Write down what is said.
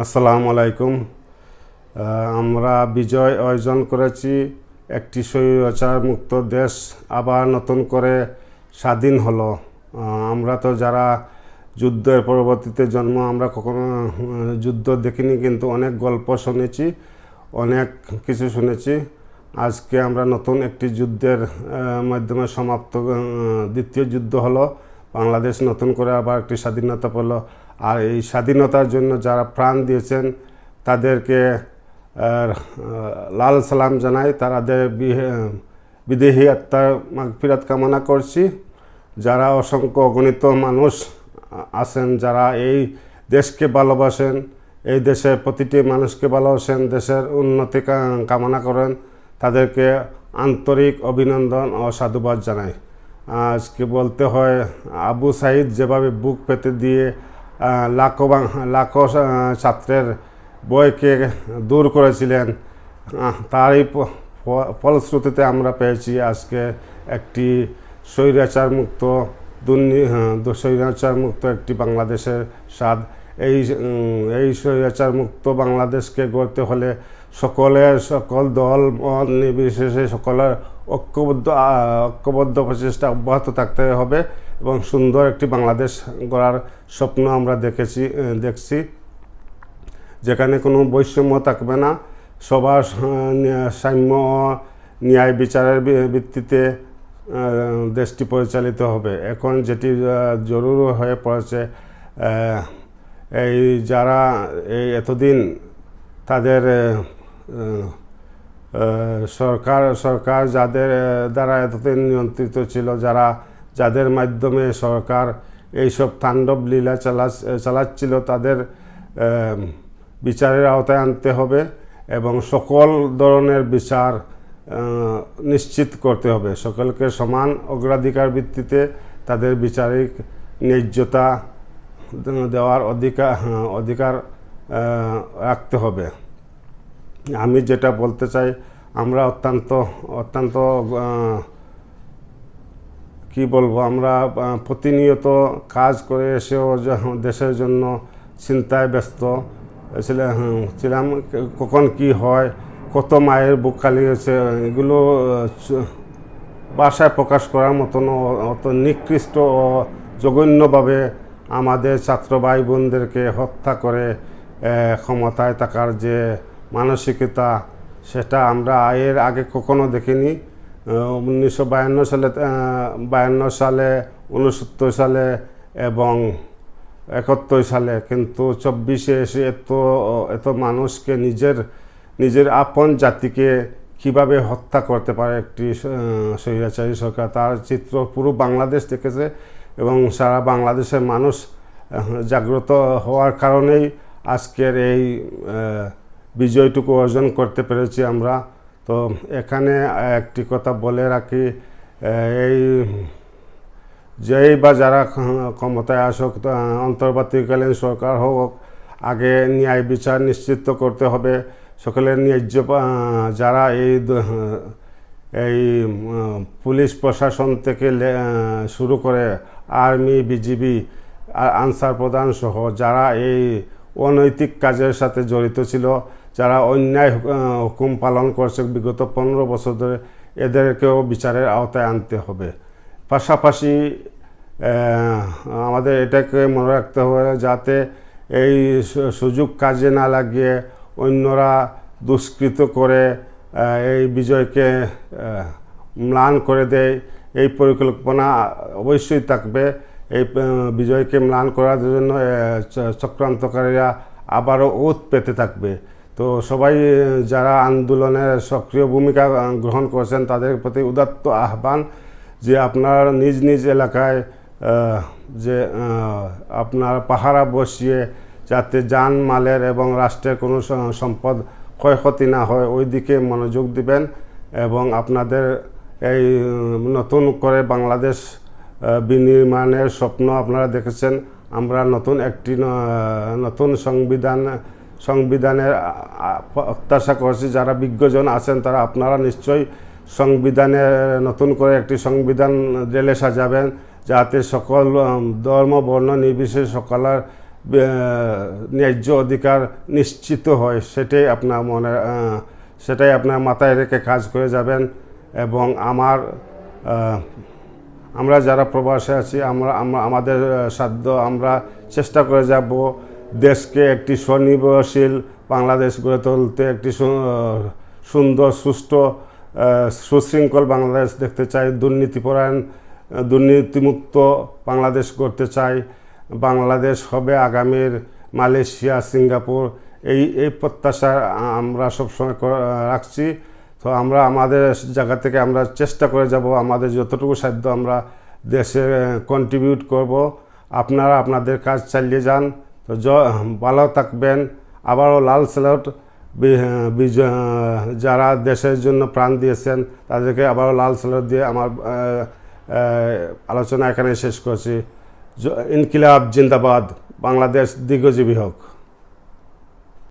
আসসালামু আলাইকুম। আমরা বিজয় অর্জন করেছি একটি স্বৈরাচার মুক্ত দেশ, আবার নতুন করে স্বাধীন হলো। আমরা তো যারা যুদ্ধের পরবর্তীতে জন্ম, আমরা কখনো যুদ্ধ দেখিনি, কিন্তু অনেক গল্প শুনেছি, অনেক কিছু শুনেছি। আজকে আমরা নতুন একটি যুদ্ধের মাধ্যমে সমাপ্ত দ্বিতীয় যুদ্ধ হলো। বাংলাদেশ নতুন করে আবার একটি স্বাধীনতা পেল। আর এই স্বাধীনতার জন্য যারা প্রাণ দিয়েছেন, তাদেরকে লাল সালাম জানাই। তাদের বিদেহী আত্মার ফিরাত কামনা করছি। যারা অসংখ্য অগণিত মানুষ আছেন, যারা এই দেশকে ভালোবাসেন, এই দেশের প্রতিটি মানুষকে ভালোবাসেন, দেশের উন্নতি কামনা করেন, তাদেরকে আন্তরিক অভিনন্দন ও সাধুবাদ জানাই। আজকে বলতে হয়, আবু সাইদ যেভাবে বুক পেতে দিয়ে লাখো লাখো ছাত্রের বইকে দূর করেছিলেন। তারই ফলশ্রুতিতে আমরা পেয়েছি আজকে একটি স্বৈরাচারমুক্ত মুক্ত একটি বাংলাদেশের স্বাদ। এই এই মুক্ত বাংলাদেশকে গড়তে হলে সকলের সকল দল, মত নির্বিশেষে সকলের ঐক্যবদ্ধ ঐক্যবদ্ধ প্রচেষ্টা অব্যাহত থাকতে হবে এবং সুন্দর একটি বাংলাদেশ গড়ার স্বপ্ন আমরা দেখেছি দেখছি। যেখানে কোনো বৈষম্য থাকবে না। সবার সাম্য ন্যায় বিচারের ভিত্তিতে দেশটি পরিচালিত হবে। এখন যেটি জরুরি হয়ে পড়েছে এই যারা, এই এতদিন তাদের সরকার সরকার যাদের দ্বারা এতদিন নিয়ন্ত্রিত ছিল, যারা, যাদের মাধ্যমে সরকার এইসব তাণ্ডব লীলা চালা, চালাচ্ছিল, তাদের বিচারের আওতায় আনতে হবে এবং সকল ধরনের বিচার নিশ্চিত করতে হবে। সকলকে সমান অগ্রাধিকার ভিত্তিতে তাদের বিচারিক ন্যায্যতা দেওয়ার অধিকার অধিকার রাখতে হবে। আমি যেটা বলতে চাই, আমরা অত্যন্ত অত্যন্ত কি বলব, আমরা প্রতিনিয়ত কাজ করে এসেও দেশের জন্য চিন্তায় ব্যস্ত। ছিলাম, কখন কি হয়, কত মায়ের বুক খালি হয়েছে এগুলো বাসায় প্রকাশ করার মতন অত নিকৃষ্ট ও জঘন্যভাবে আমাদের ছাত্র ভাই বোনদেরকে হত্যা করে ক্ষমতায় থাকার যে মানসিকতা, সেটা আমরা এর আগে কখনো দেখিনি। উনিশশো বায়ান্ন সালে বায়ান্ন সালে, উনসত্তর সালে এবং একাত্তর সালে কিন্তু চব্বিশে এসে এত এত মানুষকে নিজের নিজের আপন জাতিকে কীভাবে হত্যা করতে পারে একটি স্বৈরাচারী সরকার, তার চিত্র পুরো বাংলাদেশ দেখেছে এবং সারা বাংলাদেশের মানুষ জাগ্রত হওয়ার কারণেই আজকের এই বিজয়টুকু অর্জন করতে পেরেছি আমরা। তো এখানে একটি কথা বলে রাখি এই যেই বা যারা ক্ষমতায় আসুক অন্তর্বর্তীকালীন সরকার হোক, আগে ন্যায় বিচার নিশ্চিত করতে হবে। সকলের ন্যায্য যারা এই এই পুলিশ প্রশাসন থেকে শুরু করে আর্মি, বিজিবি আনসার প্রধান সহ যারা এই অনৈতিক কাজের সাথে জড়িত ছিল, যারা অন্যায় হুকুম পালন করছে বিগত পনেরো বছর ধরে, এদেরকেও বিচারের আওতায় আনতে হবে। পাশাপাশি আমাদের এটাকে মনে রাখতে হবে যাতে এই সুযোগ কাজে না লাগিয়ে অন্যরা দুষ্কৃত করে এই বিজয়কে ম্লান করে দেয়, এই পরিকল্পনা অবশ্যই থাকবে। এই বিজয়কে ম্লান করার জন্য চক্রান্তকারীরা আবারও ওত পেতে থাকবে। তো সবাই যারা আন্দোলনের সক্রিয় ভূমিকা গ্রহণ করেছেন, তাদের প্রতি উদাত্ত আহ্বান যে আপনার নিজ নিজ এলাকায় যে আপনার পাহারা বসিয়ে যাতে যান মালের এবং রাষ্ট্রের কোনো সম্পদ ক্ষয়ক্ষতি না হয়, ওই দিকে মনোযোগ দিবেন এবং আপনাদের এই নতুন করে বাংলাদেশ বিনির্মাণের স্বপ্ন আপনারা দেখেছেন। আমরা নতুন একটি নতুন সংবিধান, সংবিধানের প্রত্যাশা করছি। যারা বিজ্ঞজন আছেন, তারা আপনারা নিশ্চয়ই সংবিধানে নতুন করে একটি সংবিধান রেলে সাজাবেন, যাতে সকল ধর্ম, বর্ণ, নির্বিশেষে সকলের ন্যায্য অধিকার নিশ্চিত হয়। সেটাই আপনার মনে সেটাই আপনার মাথায় রেখে কাজ করে যাবেন এবং আমার আমরা যারা প্রবাসে আছি, আমরা আমাদের সাধ্য, আমরা চেষ্টা করে যাব দেশকে একটি স্বনির্ভরশীল বাংলাদেশ গড়ে তুলতে, একটি সুন্দর, সুষ্ঠু সুশৃঙ্খল বাংলাদেশ দেখতে চাই, দুর্নীতিপরায়ণ দুর্নীতিমুক্ত বাংলাদেশ করতে চাই। বাংলাদেশ হবে আগামীর মালয়েশিয়া, সিঙ্গাপুর, এই এই প্রত্যাশা আমরা সবসময় রাখছি। তো আমরা আমাদের জায়গা থেকে আমরা চেষ্টা করে যাব, আমাদের যতটুকু সাধ্য আমরা দেশে কন্ট্রিবিউট করব। আপনারা আপনাদের কাজ চালিয়ে যান। তো জ- ভালো থাকবেন। আবারও লাল স্যালট। যারা দেশের জন্য প্রাণ দিয়েছেন, তাদেরকে আবারও লাল স্যালট দিয়ে আমার আলোচনা এখানে শেষ করছি। ইনকিলাব জিন্দাবাদ। বাংলাদেশ দীর্ঘজীবী হোক।